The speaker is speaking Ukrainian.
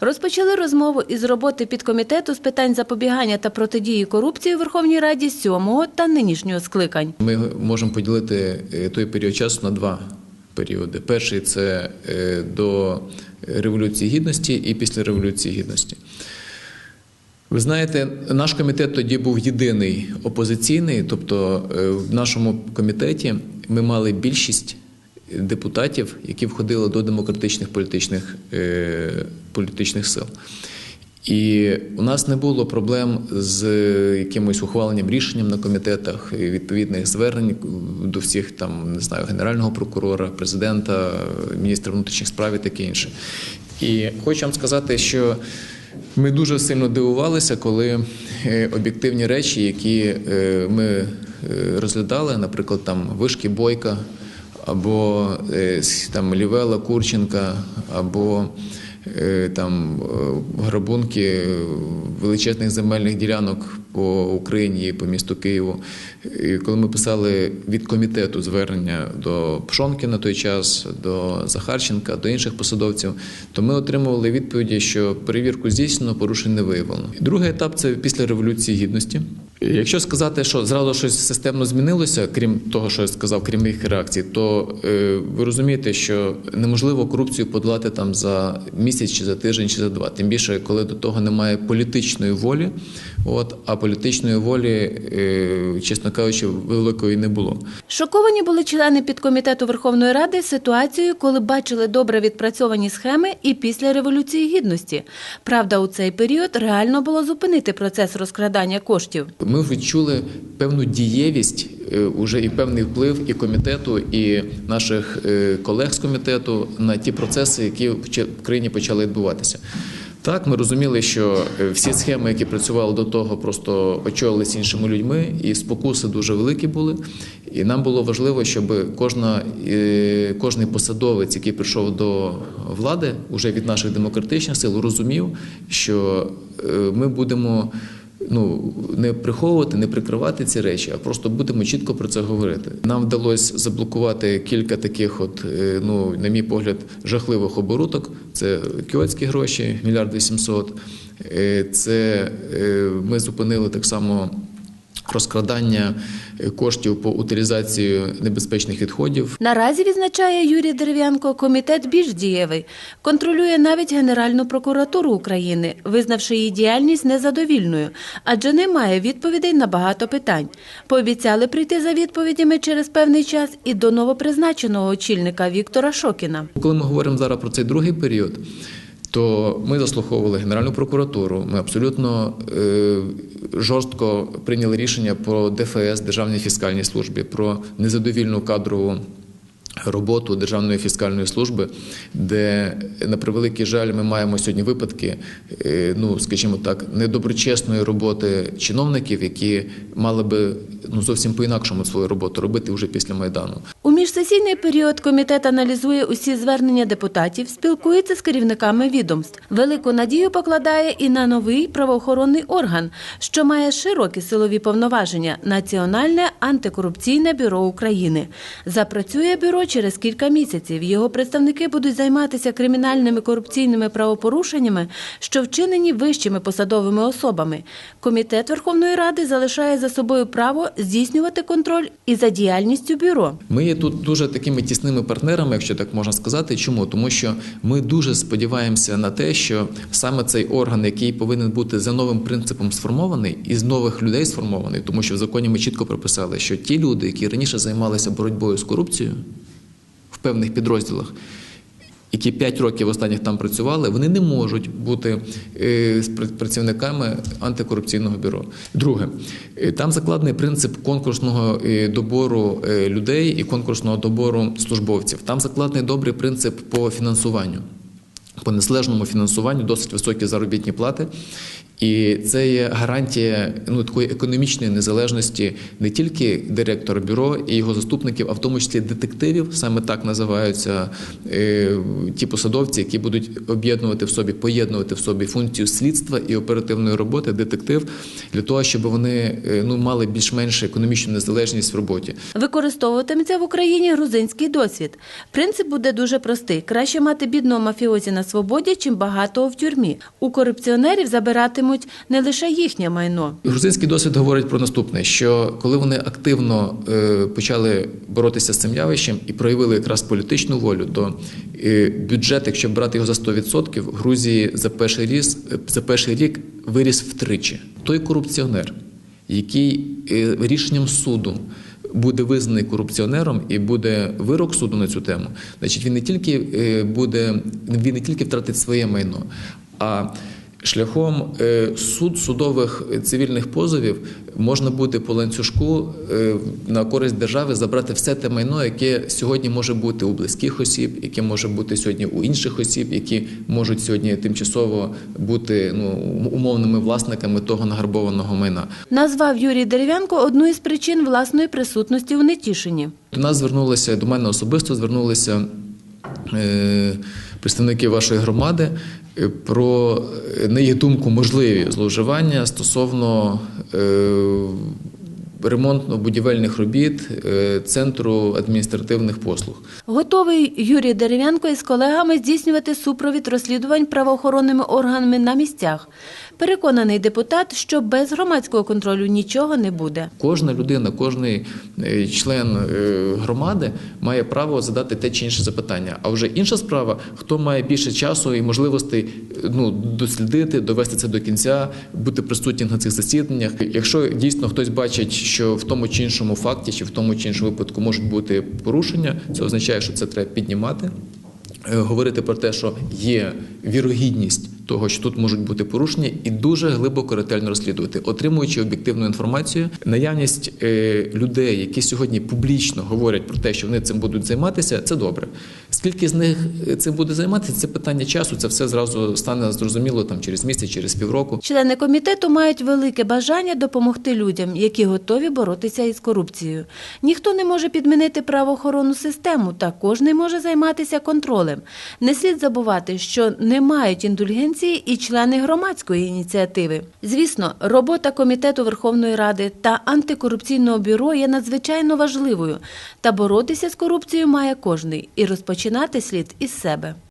Розпочали розмову із роботи підкомітету з питань запобігання та протидії корупції у Верховній Раді сьомого та нинішнього скликань. Ми можемо поділити е, той період часу на два періоди. Перший це е, до Революції Гідності і після Революції Гідності. Ви знаєте, наш комітет тоді був єдиний опозиційний, тобто е, в нашому комітеті ми мали більшість депутатів, які входили до демократичних політичних, політичних сил. І у нас не було проблем з якимось ухваленням рішенням на комітетах, і відповідних звернень до всіх там не знаю, генерального прокурора, президента, міністра внутрішніх справ і таке інше. І хочу вам сказати, що ми дуже сильно дивувалися, коли е, об'єктивні речі, які е, ми е, розглядали, наприклад, там вишки Бойка, або там Лівела Курченка, або там е, грабунки величезних земельних ділянок по Україні, по місту Києву. І коли ми писали від комітету звернення до Пшонки на той час, до Захарченка, до інших посадовців, то ми отримували відповіді, що перевірку здійснено, порушень не виявлено. Другий етап це після революції гідності. Якщо сказати, що зразу щось системно змінилося, крім того, що я сказав, крім їх реакцій, то е, ви розумієте, що неможливо корупцію подолати там за місяць чи за тиждень, чи за два. Тим більше, коли до того немає політичної волі, от а політичної волі, е, чесно кажучи, великої не було. Шоковані були члени підкомітету Верховної Ради ситуацією, коли бачили добре відпрацьовані схеми і після Революції Гідності. Правда, у цей період реально було зупинити процес розкрадання коштів. Ми відчули певну дієвість, е, уже і певний вплив і комітету, і наших е, колег з комітету на ті процеси, які в країні почали відбуватися. Так, ми розуміли, що е, всі схеми, які працювали до того, просто очолились іншими людьми, і спокуси дуже великі були. І нам було важливо, щоб кожна, кожний посадовець, який прийшов до влади, уже від наших демократичних сил, розумів, що ми будемо ну не приховувати, не прикривати ці речі, а просто будемо чітко про це говорити. Нам вдалося заблокувати кілька таких, от е, ну на мій погляд, жахливих оборудок. Це кіотські гроші, мільярд вісімсот. Е, Це е, ми зупинили так само. Розкрадання е, коштів по утилізації небезпечних відходів. Наразі відзначає Юрій Дерев'янко, комітет більш дієвий, контролює навіть Генеральну прокуратуру України, визнавши її діяльність незадовільною, адже немає відповідей на багато питань. Пообіцяли прийти за відповідями через певний час і до новопризначеного очільника Віктора Шокіна. Коли ми говоримо зараз про цей другий період, то ми заслуховували Генеральну прокуратуру. Ми абсолютно е, жорстко прийняли рішення про ДФС Державній фіскальній службі, про незадовільну кадрову. Роботу Державної фіскальної служби, де на превеликий жаль, ми маємо сьогодні випадки, е, ну скажімо так, недоброчесної роботи чиновників, які мали би ну зовсім по-інакшому свою роботу робити вже після майдану. У міжсесійний період комітет аналізує усі звернення депутатів, спілкується з керівниками відомств. Велику надію покладає і на новий правоохоронний орган, що має широкі силові повноваження Національне антикорупційне бюро України. Запрацює бюро через кілька місяців. Його представники будуть займатися кримінальними корупційними правопорушеннями, що вчинені вищими посадовими особами. Комітет Верховної Ради залишає за собою право здійснювати контроль і за діяльністю бюро. Ми тут дуже такими тісними партнерами, якщо так можна сказати. Чому? Тому що ми дуже сподіваємося на те, що саме цей орган, який повинен бути за новим принципом сформований, із нових людей сформований, тому що в законі ми чітко прописали, що ті люди, які раніше займалися боротьбою з корупцією в певних підрозділах. Які 5 років останніх там працювали, вони не можуть бути е, працівниками антикорупційного бюро. Друге, е, там закладений принцип конкурсного е, добору людей і конкурсного добору службовців. Там закладений добрий принцип по фінансуванню. По незалежному фінансуванню досить високі заробітні плати. І це є гарантія ну, такої економічної незалежності не тільки директора бюро і його заступників, а в тому числі детективів, саме так називаються е, ті посадовці, які будуть об'єднувати в собі, поєднувати в собі функцію слідства і оперативної роботи, детектив, для того, щоб вони е, ну, мали більш-менш економічну незалежність в роботі. Використовуватиметься в Україні грузинський досвід. Принцип буде дуже простий: краще мати бідного мафіозі на свободі, чим багатого в тюрмі. У корупціонерів забиратимуть не лише їхнє майно. Грузинський досвід говорить про наступне: що коли вони активно е, почали боротися з цим явищем і проявили якраз політичну волю, то е, бюджет, якщо брати його за 100%, в Грузії за перший ріс за перший рік виріс втричі. Той корупціонер, який е, рішенням суду. Буде визнаний корупціонером і буде вирок суду на цю тему. Значить, він не тільки буде він не тільки втратить своє майно, а Шляхом е, суд судових е, цивільних позовів можна буде по ланцюжку е, на користь держави забрати все те майно, яке сьогодні може бути у близьких осіб, яке може бути сьогодні у інших осіб, які можуть сьогодні тимчасово бути ну умовними власниками того награбованого майна. Назвав Юрій Дерев'янко одну із причин власної присутності у Нетішині. До нас звернулися до мене особисто звернулися представники вашої громади про, е, на їх думку, можливі зловживання стосовно е, ремонтно-будівельних робіт е, центру адміністративних послуг. Готовий Юрій Дерев'янко із колегами здійснювати супровід розслідувань правоохоронними органами на місцях. Переконаний депутат, що без громадського контролю нічого не буде. Кожна людина, е, член е, громади має право задати те чи інше запитання. А вже інша справа, хто має більше часу і можливостей е, ну, дослідити, довести це до кінця, бути присутнім на цих засіданнях. Якщо дійсно хтось бачить, що в тому чи іншому факті, чи в тому чи іншому випадку можуть бути порушення, це означає, що це треба піднімати. е, Говорити про те, що є вірогідність того, що тут можуть бути порушення, і дуже глибоко ретельно розслідувати, отримуючи об'єктивну інформацію. Наявність е, людей, які сьогодні публічно говорять про те, що вони цим будуть займатися, це добре. Скільки з них е, цим буде займатися, це питання часу. Це все зразу стане зрозуміло там через місяць, через півроку. Члени комітету мають велике бажання допомогти людям, які готові боротися із корупцією. Ніхто не може підмінити правоохоронну систему, та кожний може займатися контролем. Не слід забувати, що не мають індульгенції і члени громадської ініціативи. Звісно, робота комітету Верховної Ради та антикорупційного бюро є надзвичайно важливою. Та боротися з корупцією має кожний і розпочинати слід із себе.